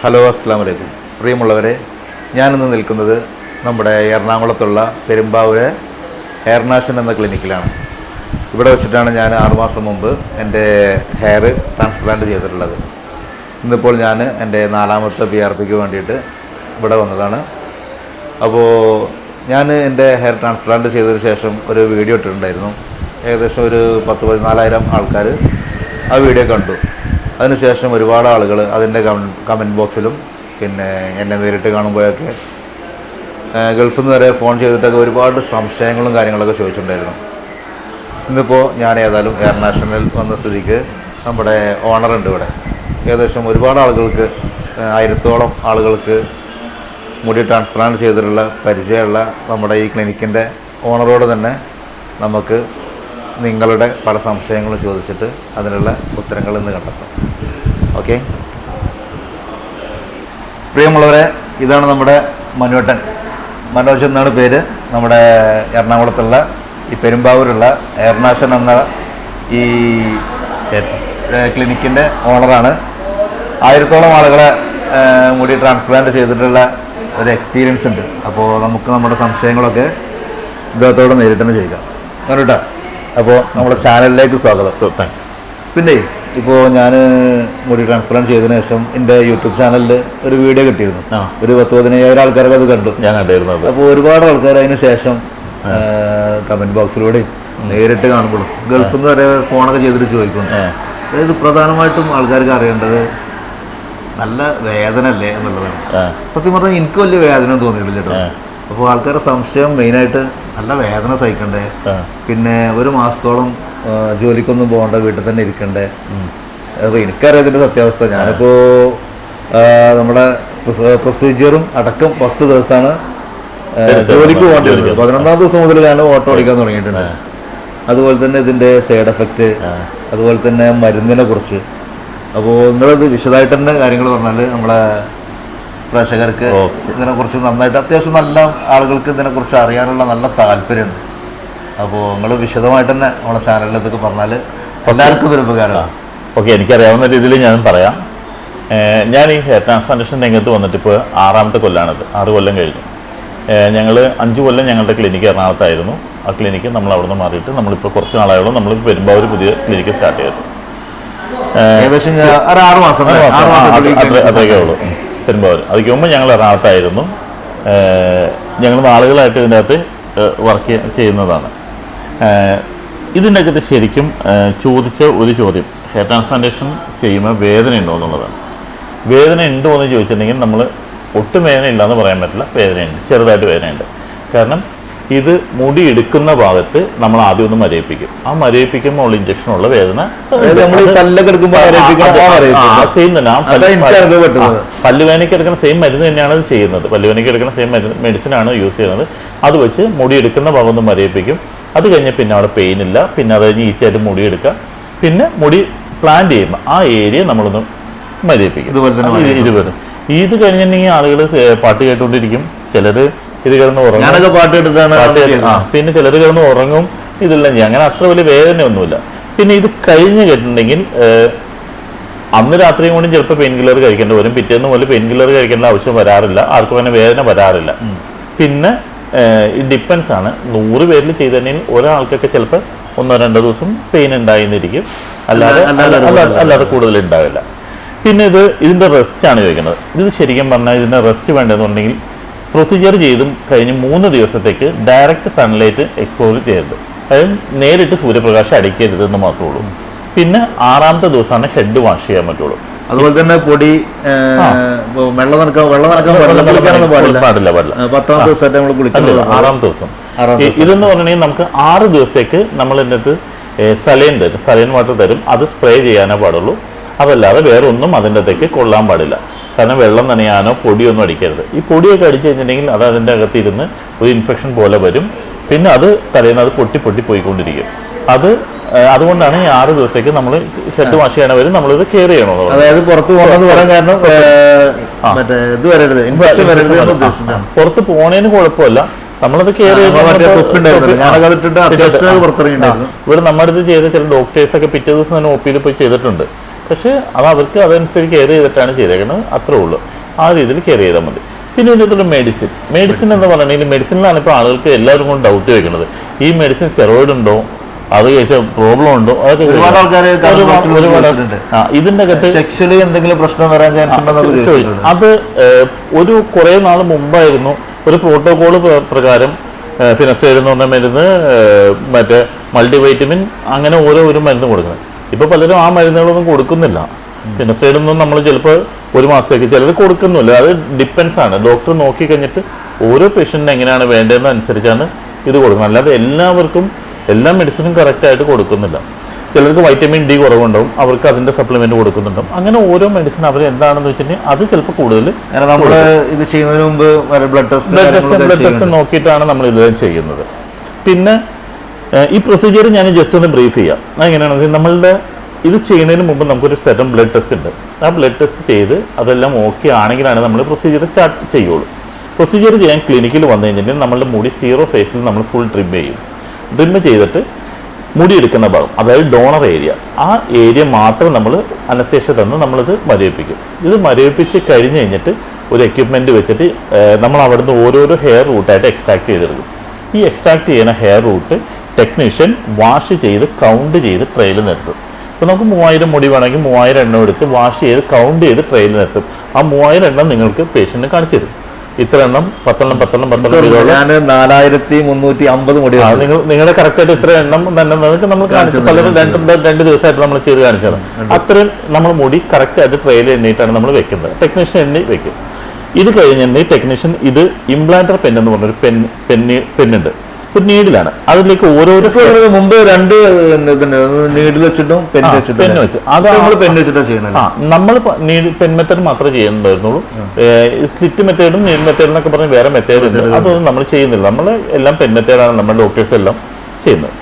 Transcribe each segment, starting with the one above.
Hello അസ്സാം വലൈക്കും പ്രിയമുള്ളവരെ ഞാനിന്ന് നിൽക്കുന്നത് നമ്മുടെ എറണാകുളത്തുള്ള പെരുമ്പാവൂര് ഹെയർനാഷൻ എന്ന ക്ലിനിക്കിലാണ് ഇവിടെ വെച്ചിട്ടാണ് ഞാൻ ആറുമാസം മുമ്പ് എന്റെ ഹെയർ ട്രാൻസ്പ്ലാന്റ് ചെയ്തിട്ടുള്ളത്. ഇന്നിപ്പോൾ ഞാൻ എന്റെ നാലാമത്തെ പി ആർ പിക്ക് വേണ്ടിയിട്ട് ഇവിടെ വന്നതാണ്. അപ്പോൾ ഞാൻ എന്റെ ഹെയർ ട്രാൻസ്പ്ലാന്റ് ചെയ്തതിന് ശേഷം ഒരു വീഡിയോ ഇട്ടിട്ടുണ്ടായിരുന്നു. ഏകദേശം ഒരു പത്ത് പതിനാലായിരം ആൾക്കാർ ആ വീഡിയോ കണ്ടു. അതിനുശേഷം ഒരുപാട് ആളുകൾ അതിന്റെ കമന്റ് ബോക്സിലും പിന്നെ എന്നെ നേരിട്ട് കാണുമ്പോഴൊക്കെ ഗൾഫിൽ നിന്ന് വരെ ഫോൺ ചെയ്തിട്ടൊക്കെ ഒരുപാട് സംശയങ്ങളും കാര്യങ്ങളൊക്കെ ചോദിച്ചിട്ടുണ്ടായിരുന്നു. ഇന്നിപ്പോൾ ഞാൻ ഏതായാലും എയർ വന്ന സ്ഥിതിക്ക് നമ്മുടെ ഓണറുണ്ട് ഇവിടെ. ഏകദേശം ഒരുപാട് ആളുകൾക്ക് ആയിരത്തോളം ആളുകൾക്ക് മുടി ട്രാൻസ്പ്ലാന്റ് ചെയ്തിട്ടുള്ള പരിചയമുള്ള നമ്മുടെ ഈ ക്ലിനിക്കിന്റെ ഓണറോട് തന്നെ നമുക്ക് നിങ്ങളുടെ പല സംശയങ്ങളും ചോദിച്ചിട്ട് അതിനുള്ള ഉത്തരങ്ങൾ ഇന്ന് കണ്ടെത്താം. ഓക്കെ? പ്രിയമുള്ളവരെ ഇതാണ് നമ്മുടെ മനോട്ടൻ മനോജ് എന്നാണ് പേര്. നമ്മുടെ എറണാകുളത്തുള്ള ഈ പെരുമ്പാവൂരുള്ള എയർനാശൻ എന്ന ഈ ക്ലിനിക്കിന്റെ ഓണറാണ്. ആയിരത്തോളം ആളുകളെ കൂടി മുടി ട്രാൻസ്പ്ലാന്റ് ചെയ്തിട്ടുള്ള ഒരു എക്സ്പീരിയൻസ് ഉണ്ട്. അപ്പോൾ നമുക്ക് നമ്മുടെ സംശയങ്ങളൊക്കെ ഇദ്ദേഹത്തോട് നേരിട്ട് തന്നെ ചെയ്യാം കേട്ടോ അപ്പോൾ നമ്മുടെ ചാനലിലേക്ക് സ്വാഗതം. സോ താങ്ക്സ് പിന്നെ ഇപ്പോൾ ഞാൻ മുടി ട്രാൻസ്പ്ലാന്റ് ചെയ്തതിന് ശേഷം എന്റെ യൂട്യൂബ് ചാനലിൽ ഒരു വീഡിയോ കിട്ടിയിരുന്നു. ഒരു പത്ത് പതിനയ്യായിരം ആൾക്കാരൊക്കെ അത് കണ്ടു. ഞാൻ കണ്ടിരുന്നത് അപ്പോൾ ഒരുപാട് ആൾക്കാർ അതിന് ശേഷം കമന്റ് ബോക്സിലൂടെ നേരിട്ട് കാണുമ്പോൾ ഗൾഫ് നിന്ന് വരെ ഫോണൊക്കെ ചെയ്തിട്ട് ചോദിക്കുന്നു. അതായത് പ്രധാനമായിട്ടും ആൾക്കാർക്ക് അറിയേണ്ടത് നല്ല വേദന അല്ലേ എന്നുള്ളതാണ് സത്യം പറഞ്ഞാൽ എനിക്ക് വലിയ വേദന തോന്നിയിട്ടില്ല കേട്ടോ. അപ്പോൾ ആൾക്കാരുടെ സംശയം മെയിനായിട്ട് നല്ല വേദന സഹിക്കണ്ടേ. പിന്നെ ഒരു മാസത്തോളം ജോലിക്കൊന്നും പോകണ്ട വീട്ടിൽ തന്നെ ഇരിക്കണ്ടേ. അപ്പോൾ എനിക്കറിയാം ഇതിന്റെ സത്യാവസ്ഥ. ഞാനിപ്പോൾ നമ്മുടെ പ്രൊസീജിയറും അടക്കം പത്ത് ദിവസമാണ് ജോലിക്ക് പോകേണ്ടി വരുന്നത് പതിനൊന്നാം ദിവസം മുതൽ ഞാൻ ഓട്ടോ ഓടിക്കാൻ തുടങ്ങിയിട്ടുണ്ട്. അതുപോലെ തന്നെ ഇതിന്റെ സൈഡ് എഫക്റ്റ് അതുപോലെ തന്നെ മരുന്നിനെ കുറിച്ച്. അപ്പോൾ നിങ്ങളത് വിശദമായിട്ട് തന്നെ കാര്യങ്ങൾ പറഞ്ഞാൽ നമ്മളെ പ്രേക്ഷകർക്ക് ഇതിനെ ഇതിനെക്കുറിച്ച് നന്നായിട്ട് അത്യാവശ്യം നല്ല ആളുകൾക്ക് ഇതിനെക്കുറിച്ച് അറിയാനുള്ള നല്ല താല്പര്യമുണ്ട്. അപ്പോൾ നിങ്ങൾ വിശദമായിട്ട് തന്നെ നമ്മളെ ചാനലിനകത്തൊക്കെ പറഞ്ഞാൽ എല്ലാവർക്കും ഇതൊരു ഉപകാരമാണ്. ഓക്കെ എനിക്കറിയാവുന്ന രീതിയിൽ ഞാൻ പറയാം. ഞാൻ ഈ ഹെയർ ട്രാൻസ്പ്ലാന്റേഷൻ രംഗത്ത് വന്നിട്ട് ഇപ്പോൾ ആറാമത്തെ കൊല്ലമാണിത് ആറ് കൊല്ലം കഴിഞ്ഞു. ഞങ്ങൾ അഞ്ച് കൊല്ലം ഞങ്ങളുടെ ക്ലിനിക്ക് എറണാകുളത്തായിരുന്നു. ആ ക്ലിനിക്ക് നമ്മൾ അവിടെ നിന്ന് മാറിയിട്ട് നമ്മളിപ്പോൾ കുറച്ച് നാളായുള്ള. നമ്മൾ ഒരു പുതിയ ക്ലിനിക്ക് സ്റ്റാർട്ട് ചെയ്തു. ഏകദേശം ആറ് മാസം അത്രയൊക്കെ ഉള്ളൂ. പെരുമ്പാവൂർ അതിക്ക് മുമ്പ് ഞങ്ങൾ എറണാകുളത്തായിരുന്നു. ഞങ്ങൾ നാളുകളായിട്ട് ഇതിന്റെ അകത്ത് വർക്ക് ചെയ്യുന്നതാണ്. ഇതിന്റെ അകത്ത് ശരിക്കും ചോദിച്ച ഒരു ചോദ്യം ഹെയർ ട്രാൻസ്പ്ലാന്റേഷൻ ചെയ്യുമ്പോൾ വേദന ഉണ്ടോ എന്നുള്ളതാണ്. വേദന ഉണ്ടോ എന്ന് ചോദിച്ചിട്ടുണ്ടെങ്കിൽ നമ്മൾ ഒട്ടും വേദന ഇല്ലാന്ന് പറയാൻ പറ്റില്ല. വേദനയുണ്ട് ചെറുതായിട്ട് വേദനയുണ്ട്. കാരണം ഇത് മുടി എടുക്കുന്ന ഭാഗത്ത് നമ്മൾ ആദ്യം ഒന്ന് മരയിപ്പിക്കും ആ മരയിപ്പിക്കുമ്പോൾ ഉള്ള ഇഞ്ചക്ഷനുള്ള വേദന സെയിം തന്നെ. പല്ലുവേനയ്ക്ക് എടുക്കുന്ന സെയിം മരുന്ന് തന്നെയാണ് അത് ചെയ്യുന്നത്. പല്ലുവേനയ്ക്ക് എടുക്കുന്ന സെയിം മരുന്ന് മെഡിസിൻ ആണ് യൂസ് ചെയ്യുന്നത്. അത് വെച്ച് മുടി എടുക്കുന്ന ഭാഗം ഒന്ന് മരയിപ്പിക്കും അത് കഴിഞ്ഞ് പിന്നെ അവിടെ പെയിൻ ഇല്ല. പിന്നെ അത് കഴിഞ്ഞ് ഈസി ആയിട്ട് മുടി എടുക്കാം. പിന്നെ മുടി പ്ലാൻ ചെയ്യുമ്പോൾ ആ ഏരിയ നമ്മളൊന്ന് മരയിപ്പിക്കും ഇതുപോലെ തന്നെ ഇത് കഴിഞ്ഞിട്ടുണ്ടെങ്കിൽ ആളുകൾ പാട്ട് കേട്ടുകൊണ്ടിരിക്കും. ചിലർ ഇത് കിടന്ന് ഉറങ്ങും. ഞാനൊക്കെ പാട്ട് കേട്ടിട്ടാണ് പിന്നെ ചിലർ കിടന്ന് ഉറങ്ങും. ഇതെല്ലാം ചെയ്യും. അങ്ങനെ അത്ര വലിയ വേദനയൊന്നുമില്ല. പിന്നെ ഇത് കഴിഞ്ഞ് കേട്ടിട്ടുണ്ടെങ്കിൽ അന്ന് രാത്രിയും കൂടി ചിലപ്പോൾ പെയിൻ കില്ലർ കഴിക്കേണ്ടി വരും. പിറ്റേന്ന് പോലെ പെയിൻ കില്ലർ കഴിക്കേണ്ട ആവശ്യം വരാറില്ല. ആർക്കും അങ്ങനെ വേദന വരാറില്ല. പിന്നെ ഈ ഡിപ്പെൻസ് ആണ്. നൂറ് പേരിൽ ചെയ്തിട്ടുണ്ടെങ്കിൽ ഒരാൾക്കൊക്കെ ചിലപ്പോൾ ഒന്നോ രണ്ടോ ദിവസം പെയിൻ ഉണ്ടായിരുന്നിരിക്കും. അല്ലാതെ അല്ലാതെ കൂടുതൽ ഉണ്ടാവില്ല. പിന്നെ ഇത് ഇതിന്റെ റെസ്റ്റ് ആണ് ചോദിക്കുന്നത്. ഇത് ശരിക്കും പറഞ്ഞാൽ ഇതിന്റെ റെസ്റ്റ് വേണ്ടതെന്നുണ്ടെങ്കിൽ പ്രൊസീജിയർ ചെയ്തും കഴിഞ്ഞ് മൂന്ന് ദിവസത്തേക്ക് ഡയറക്റ്റ് സൺലൈറ്റ് എക്സ്പോസ് ചെയ്യരുത്. അതായത് നേരിട്ട് സൂര്യപ്രകാശം അടിക്കരുത് എന്ന് മാത്രമേ ഉള്ളൂ. പിന്നെ ആറാമത്തെ ദിവസമാണ് ഹെഡ് വാഷ് ചെയ്യാൻ പറ്റുള്ളൂ. അതുപോലെ തന്നെ പൊടി വെള്ളം വെള്ളം പാടില്ല പാടില്ല. ദിവസമായിട്ട് നമ്മൾ അല്ല കുളിക്കുന്നത് ആറാം ദിവസം. ഇതെന്ന് പറഞ്ഞിട്ടുണ്ടെങ്കിൽ നമുക്ക് ആറ് ദിവസത്തേക്ക് നമ്മൾ ഇതിനകത്ത് സലൈൻ തരും. സലൈൻ വാട്ടർ തരും. അത് സ്പ്രേ ചെയ്യാനേ പാടുള്ളൂ. അതല്ലാതെ വേറെ ഒന്നും അതിന്റെ അകത്തേക്ക് കൊള്ളാൻ പാടില്ല. കാരണം വെള്ളം നനയാനോ പൊടിയൊന്നും അടിക്കരുത്. ഈ പൊടിയൊക്കെ അടിച്ചു കഴിഞ്ഞിട്ടുണ്ടെങ്കിൽ അത് അതിന്റെ അകത്ത് ഇരുന്ന് ഒരു ഇൻഫെക്ഷൻ പോലെ വരും. പിന്നെ അത് തലേന്ന് അത് പൊട്ടി പൊട്ടി പോയിക്കൊണ്ടിരിക്കും. അത് അതുകൊണ്ടാണ് ഈ ആറ് ദിവസത്തേക്ക് നമ്മൾ ഹെഡ് വാഷ് ചെയ്യണ വരും നമ്മളിത് കെയർ ചെയ്യണോ അതായത് പുറത്ത് പോകണമെന്ന് പറയാൻ കാരണം ഇത് വരരുത് ഇൻഫെക്ഷൻ വരരുത് പുറത്ത് പോണേന് കുഴപ്പമില്ല. നമ്മളത് കെയർ. ഇവിടെ നമ്മുടെ അടുത്ത് ചെയ്ത ചില ഡോക്ടേഴ്സ് ഒക്കെ പിറ്റേ ദിവസം തന്നെ ഒ പിയിൽ പോയി ചെയ്തിട്ടുണ്ട്. പക്ഷേ അത് അവർക്ക് അതനുസരിച്ച് കെയർ ചെയ്തിട്ടാണ് ചെയ്തേക്കുന്നത്. അത്രേ ഉള്ളൂ. ആ രീതിയിൽ കെയർ ചെയ്താൽ മതി. പിന്നെ ഇതിന്റെ മെഡിസിൻ മെഡിസിൻ എന്ന് പറഞ്ഞിട്ടുണ്ടെങ്കിൽ മെഡിസിനിലാണ് ഇപ്പോൾ ആളുകൾക്ക് എല്ലാവരും കൊണ്ട് ഡൗട്ട് വെക്കുന്നത്. ഈ മെഡിസിൻ ചെറോയിഡ് ഉണ്ടോ? അത് കഴിച്ചാൽ പ്രോബ്ലം ഉണ്ടോ? അതൊക്കെ ഒരുപാട് ആൾക്കാര്. ആ ഇതിന്റെ അകത്ത് സെക്ഷലി എന്തെങ്കിലും പ്രശ്നം വരാൻ ചാൻസ് ചോദിച്ചു. അത് ഏഹ്, ഒരു കുറേ നാൾ മുമ്പായിരുന്നു ഒരു പ്രോട്ടോകോൾ പ്രകാരം ഫിനസ്റ്റൈഡ് എന്ന് പറഞ്ഞ മരുന്ന് ഏഹ്, മറ്റേ മൾട്ടിവൈറ്റമിൻ അങ്ങനെ ഓരോ ഒരു മരുന്ന് കൊടുക്കുന്നത്. ഇപ്പോൾ പലരും ആ മരുന്നുകളൊന്നും കൊടുക്കുന്നില്ല. ഫിനസ്റ്റൈഡ് ഒന്നും നമ്മൾ ചിലപ്പോൾ ഒരു മാസത്തേക്ക് ചിലർ കൊടുക്കുന്നില്ല അത് ഡിപ്പെൻസ് ആണ്. ഡോക്ടർ നോക്കി കഴിഞ്ഞിട്ട് ഓരോ പേഷ്യന്റിന് എങ്ങനെയാണ് വേണ്ടതെന്ന് അനുസരിച്ചാണ് ഇത് കൊടുക്കുന്നത്. അല്ലാതെ എല്ലാവർക്കും എല്ലാ മെഡിസിനും കറക്റ്റായിട്ട് കൊടുക്കുന്നില്ല. ചിലർക്ക് വൈറ്റമിൻ ഡി കുറവുണ്ടാവും. അവർക്ക് അതിന്റെ സപ്ലിമെന്റ് കൊടുക്കുന്നുണ്ടാവും. അങ്ങനെ ഓരോ മെഡിസിൻ അവർ എന്താണെന്ന് വെച്ചിട്ടുണ്ടെങ്കിൽ അത് ചിലപ്പോൾ കൂടുതൽ നമ്മൾ ഇത് ചെയ്യുന്നതിന് മുമ്പ് blood test blood test blood test നോക്കിയിട്ടാണ് നമ്മൾ ഇത് ചെയ്യുന്നത്. പിന്നെ ഈ പ്രൊസീജിയർ ഞാൻ ജസ്റ്റ് ഒന്ന് ബ്രീഫ് ചെയ്യാം. അതെങ്ങനെയാണെന്ന് നമ്മളുടെ ഇത് ചെയ്യുന്നതിന് മുമ്പ് നമുക്കൊരു സെറ്റം ബ്ലഡ് ടെസ്റ്റ് ഉണ്ട്. ആ ബ്ലഡ് ടെസ്റ്റ് ചെയ്ത് അതെല്ലാം ഓക്കെ ആണെങ്കിലാണ് നമ്മൾ പ്രൊസീജിയർ സ്റ്റാർട്ട് ചെയ്യുള്ളൂ. പ്രൊസീജിയർ ചെയ്യാൻ ക്ലിനിക്കിൽ വന്നു കഴിഞ്ഞിട്ടുണ്ടെങ്കിൽ നമ്മളുടെ മുടി സീറോ സൈസിൽ നമ്മൾ ഫുൾ ട്രിം ചെയ്യും. ട്രിം ചെയ്തിട്ട് മുടി എടുക്കുന്ന ഭാഗം അതായത് ഡോണർ ഏരിയ ആ ഏരിയ മാത്രം നമ്മൾ അനശേഷ തന്ന് നമ്മളിത് മരവിപ്പിക്കും. ഇത് മരവിപ്പിച്ച് കഴിഞ്ഞ് കഴിഞ്ഞിട്ട് ഒരു എക്യുപ്മെന്റ് വെച്ചിട്ട് നമ്മൾ അവിടുന്ന് ഓരോരോ ഹെയർ റൂട്ടായിട്ട് എക്സ്ട്രാക്ട് ചെയ്തെടുക്കും. ഈ എക്സ്ട്രാക്ട് ചെയ്യുന്ന ഹെയർ റൂട്ട് ടെക്നീഷ്യൻ വാഷ് ചെയ്ത് കൗണ്ട് ചെയ്ത് ട്രെയിൽ നിർത്തും. അപ്പോൾ നമുക്ക് മൂവായിരം മുടി വേണമെങ്കിൽ മൂവായിരം എണ്ണം എടുത്ത് വാഷ് ചെയ്ത് കൗണ്ട് ചെയ്ത് ട്രെയിൽ നിർത്തും. ആ മൂവായിരം എണ്ണം നിങ്ങൾക്ക് പേഷ്യന്റിന് കാണിച്ചു തരും. ഇത്ര എണ്ണം പത്തെണ്ണം പത്തെണ്ണം പത്തെണ്ണം ഞാൻ നാലായിരത്തി മുന്നൂറ്റി അമ്പത് മുടി നിങ്ങൾ നിങ്ങളുടെ കറക്റ്റ് ആയിട്ട് ഇത്ര എണ്ണം തന്നെ നിങ്ങൾക്ക് നമ്മൾ കാണിച്ചു പലരും രണ്ട് രണ്ട് ദിവസമായിട്ട് നമ്മൾ ചെയ്ത് കാണിച്ചത് അത്രയും നമ്മൾ മുടി കറക്റ്റ് ആയിട്ട് ട്രെയിൽ എണ്ണിയിട്ടാണ് നമ്മൾ വെക്കുന്നത്. ടെക്നീഷ്യൻ എണ്ണി വെക്കും. ഇത് കഴിഞ്ഞിട്ടുണ്ടെങ്കിൽ ടെക്നീഷ്യൻ ഇത് ഇംപ്ലാന്റർ പെൻ എന്ന് പറഞ്ഞൊരു പെൻ പെന്ന് പെന്നുണ്ട് ഒരു നീഡിലാണ്. അതിലേക്ക് ഓരോരോ മുമ്പ് രണ്ട് നീഡിൽ വെച്ചിട്ടും പെൻ വെച്ചിട്ടും വെച്ച്. അത് നമ്മൾ പെൻ വെച്ചിട്ടാണ് ചെയ്യുന്നത് ആ നമ്മൾ പെൻ മെത്തേഡ് മാത്രമേ ചെയ്യുന്നുണ്ടായിരുന്നുള്ളൂ. സ്ലിറ്റ് മെത്തേഡും നീഡ് മെത്തേഡ് എന്നൊക്കെ പറഞ്ഞ് വേറെ മെത്തേഡ് ഉണ്ട്. അതൊന്നും നമ്മൾ ചെയ്യുന്നില്ല. നമ്മൾ എല്ലാം പെൻ മെത്തേഡാണ് നമ്മുടെ ഡോക്ടേഴ്സ് എല്ലാം ചെയ്യുന്നത്.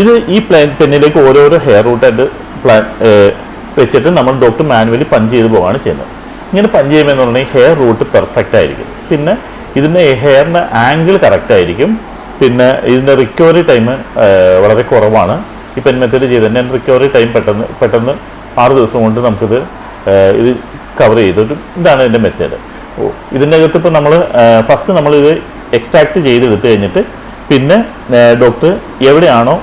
ഇത് ഈ പ്ലാൻ പെന്നിലേക്ക് ഓരോരോ ഹെയർ റൂട്ടായിട്ട് പ്ലാൻ വെച്ചിട്ട് നമ്മൾ ഡോക്ടർ മാനുവലി പഞ്ച് ചെയ്ത് പോവാണ് ചെയ്യുന്നത്. ഇങ്ങനെ പഞ്ച് ചെയ്യുമ്പോൾ എന്ന് പറഞ്ഞാൽ ഹെയർ റൂട്ട് പെർഫെക്റ്റ് ആയിരിക്കും. പിന്നെ ഇതിന്റെ ഹെയറിന്റെ ആംഗിൾ കറക്റ്റ് ആയിരിക്കും. പിന്നെ ഇതിന്റെ റിക്കവറി ടൈം വളരെ കുറവാണ്. ഈ പെൻ മെത്തേഡ് തന്നെ റിക്കവറി ടൈം പെട്ടെന്ന് പെട്ടെന്ന് ആറ് ദിവസം കൊണ്ട് നമുക്കിത് ഇത് കവർ ചെയ്തൊരു ഇതാണ് ഇതിന്റെ മെത്തേഡ് ഇതിന്റെ അകത്ത് ഇപ്പോൾ നമ്മൾ ഫസ്റ്റ് നമ്മളിത് എക്സ്ട്രാക്ട് ചെയ്തെടുത്ത് കഴിഞ്ഞിട്ട് പിന്നെ ഡോക്ടർ എവിടെയാണോ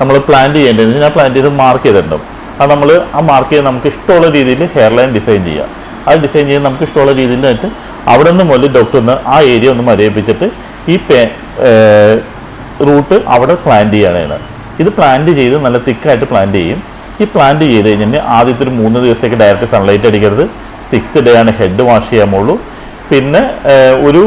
നമ്മൾ പ്ലാൻ ചെയ്യേണ്ടത് ഞാൻ പ്ലാൻ ചെയ്ത് മാർക്ക് ചെയ്തിട്ടുണ്ടാവും. അത് നമ്മൾ ആ മാർക്ക് ചെയ്ത് നമുക്ക് ഇഷ്ടമുള്ള രീതിയിൽ ഹെയർ ലൈൻ ഡിസൈൻ ചെയ്യാം അത് ഡിസൈൻ ചെയ്ത് നമുക്ക് ഇഷ്ടമുള്ള രീതിയിലായിട്ട് അവിടെ നിന്ന് മുതൽ ഡോക്ടർ ഒന്ന് ആ ഏരിയ ഒന്ന് മരയിപ്പിച്ചിട്ട് ഈ പേ റൂട്ട് അവിടെ പ്ലാന്റ് ചെയ്യാനാണ് ഇത് പ്ലാന്റ് ചെയ്ത് നല്ല തിക്കായിട്ട് പ്ലാന്റ് ചെയ്യും. ഈ പ്ലാന്റ് ചെയ്ത് കഴിഞ്ഞാൽ ആദ്യത്തെ ഒരു മൂന്ന് ദിവസത്തേക്ക് ഡയറക്റ്റ് സൺലൈറ്റ് അടിക്കരുത്. സിക്സ്ത് ഡേ ആണ് ഹെഡ് വാഷ് ചെയ്യാമുള്ളൂ പിന്നെ ഒരു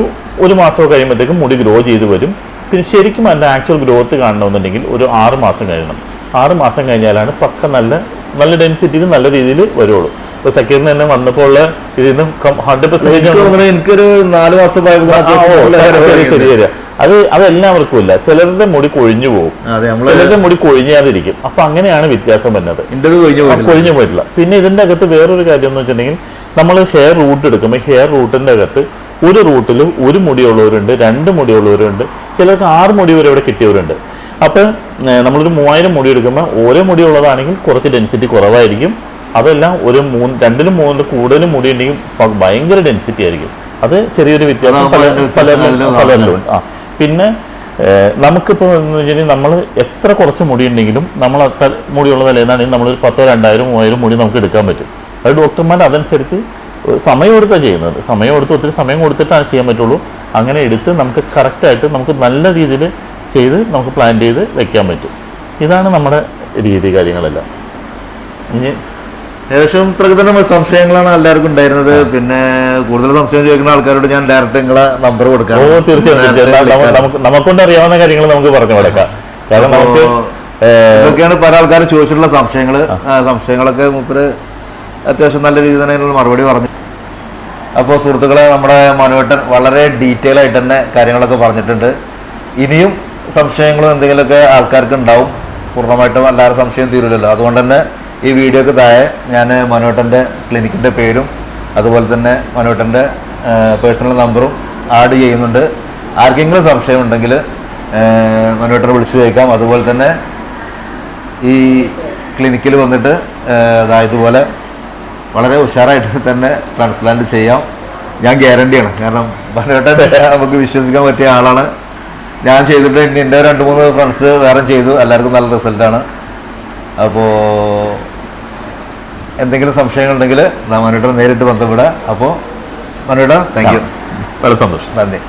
ഒരു മാസം കഴിയുമ്പോഴത്തേക്കും മുടി ഗ്രോ ചെയ്ത് വരും. പിന്നെ ശരിക്കും അതിന്റെ ആക്ച്വൽ ഗ്രോത്ത് കാണണമെന്നുണ്ടെങ്കിൽ ഒരു ആറ് മാസം കഴിയണം. ആറ് മാസം കഴിഞ്ഞാലാണ് പക്ക നല്ല നല്ല ഡെൻസിറ്റിയിൽ നല്ല രീതിയിൽ വരുള്ളൂ. ഇപ്പോൾ സെക്കൻഡിന് തന്നെ വന്നപ്പോൾ ഇതിൽ നിന്ന് ഹൺഡ്രഡ് പെർസെന്റേജ് എനിക്കൊരു നാല് മാസം ശരി ശരി അത് അതെല്ലാവർക്കും ഇല്ല. ചിലരുടെ മുടി കൊഴിഞ്ഞു പോകും. ചിലരുടെ മുടി കൊഴിഞ്ഞാതിരിക്കും. അപ്പൊ അങ്ങനെയാണ് വ്യത്യാസം വരുന്നത് കഴിഞ്ഞു പോയിട്ടില്ല. പിന്നെ ഇതിന്റെ അകത്ത് വേറൊരു കാര്യം എന്ന് വെച്ചിട്ടുണ്ടെങ്കിൽ നമ്മൾ ഹെയർ റൂട്ട് എടുക്കുമ്പോൾ ഹെയർ റൂട്ടിന്റെ അകത്ത് ഒരു റൂട്ടിൽ ഒരു മുടിയുള്ളവരുണ്ട് രണ്ട് മുടിയുള്ളവരുണ്ട് ചിലർക്ക് ആറ് മുടി വരെ ഇവിടെ കിട്ടിയവരുണ്ട്. അപ്പോൾ നമ്മളൊരു മൂവായിരം മുടി എടുക്കുമ്പോൾ ഓരോ മുടി ഉള്ളതാണെങ്കിൽ കുറച്ച് ഡെൻസിറ്റി കുറവായിരിക്കും. അതെല്ലാം ഒരു മൂന്ന് രണ്ടിലും മൂന്നിലും കൂടുതലും മുടി ഉണ്ടെങ്കിൽ ഭയങ്കര ഡെൻസിറ്റി ആയിരിക്കും. അത് ചെറിയൊരു വ്യത്യാസം പലരിലും പലരിലും ആ പിന്നെ നമുക്കിപ്പോൾ എന്ന് വെച്ചാൽ നമ്മൾ എത്ര കുറച്ച് മുടി ഉണ്ടെങ്കിലും നമ്മൾ അത്ര മുടിയുള്ള നിലയിലാണെങ്കിൽ നമ്മളൊരു പത്തോ രണ്ടായിരം മൂവായിരം മുടി നമുക്ക് എടുക്കാൻ പറ്റും. അത് ഡോക്ടർമാർ അതനുസരിച്ച് സമയം എടുത്താണ് ചെയ്യുന്നത്. സമയം എടുത്ത് ഒത്തിരി സമയം കൊടുത്തിട്ടാണ് ചെയ്യാൻ പറ്റുള്ളൂ. അങ്ങനെ എടുത്ത് നമുക്ക് കറക്റ്റായിട്ട് നമുക്ക് നല്ല രീതിയിൽ ചെയ്ത് നമുക്ക് പ്ലാൻ ചെയ്ത് വെക്കാൻ പറ്റും. ഇതാണ് നമ്മുടെ രീതി കാര്യങ്ങളെല്ലാം. ഇനി ഏകദേശം പ്രകൃതം സംശയങ്ങളാണ് എല്ലാവർക്കും ഉണ്ടായിരുന്നത്. പിന്നെ കൂടുതൽ സംശയം ചോദിക്കുന്ന ആൾക്കാരോട് ഞാൻ ഡയറക്റ്റ് നിങ്ങളെ നമ്പർ കൊടുക്കാം. ഓ തീർച്ചയായിട്ടും നമുക്കൊണ്ട് അറിയാവുന്ന കാര്യങ്ങൾ നമുക്ക് പറഞ്ഞു കൊടുക്കാം. കാരണം നമുക്ക് ഇതൊക്കെയാണ് പല ആൾക്കാരും ചോദിച്ചിട്ടുള്ള സംശയങ്ങൾ സംശയങ്ങളൊക്കെ മൂപ്പര് അത്യാവശ്യം നല്ല രീതിയിൽ തന്നെ അതിനുള്ള മറുപടി പറഞ്ഞു. അപ്പോൾ സുഹൃത്തുക്കളെ നമ്മുടെ മനുവേട്ടൻ വളരെ ഡീറ്റെയിൽ ആയിട്ട് തന്നെ കാര്യങ്ങളൊക്കെ പറഞ്ഞിട്ടുണ്ട്. ഇനിയും സംശയങ്ങളും എന്തെങ്കിലുമൊക്കെ ആൾക്കാർക്ക് ഉണ്ടാവും. പൂർണമായിട്ടും എല്ലാവരും സംശയം തീരുമല്ലോ അതുകൊണ്ട് തന്നെ ഈ വീഡിയോക്ക് താഴെ ഞാൻ മനോട്ടന്റെ ക്ലിനിക്കിന്റെ പേരും അതുപോലെ തന്നെ മനോട്ടന്റെ പേഴ്സണൽ നമ്പറും ആഡ് ചെയ്യുന്നുണ്ട്. ആർക്കെങ്കിലും സംശയം ഉണ്ടെങ്കിൽ മനോട്ടനെ വിളിച്ചു ചോദിക്കാം. അതുപോലെ തന്നെ ഈ ക്ലിനിക്കിൽ വന്നിട്ട് അതായതുപോലെ വളരെ ഉഷാറായിട്ട് തന്നെ ട്രാൻസ്പ്ലാന്റ് ചെയ്യാം. ഞാൻ ഗ്യാരണ്ടിയാണ് കാരണം മനോട്ടൻ നമുക്ക് വിശ്വസിക്കാൻ പറ്റിയ ആളാണ്. ഞാൻ ചെയ്തിട്ട് എന്റെ രണ്ട് മൂന്ന് ഫ്രണ്ട്സ് വേറെ ചെയ്തു. എല്ലാവർക്കും നല്ല റിസൾട്ടാണ് അപ്പോൾ എന്തെങ്കിലും സംശയങ്ങളുണ്ടെങ്കിൽ നാം മനുവേട്ടനെ നേരിട്ട് ബന്ധപ്പെടാം അപ്പോൾ മനുവേട്ടാ താങ്ക് യു വളരെ സന്തോഷം. നന്ദി.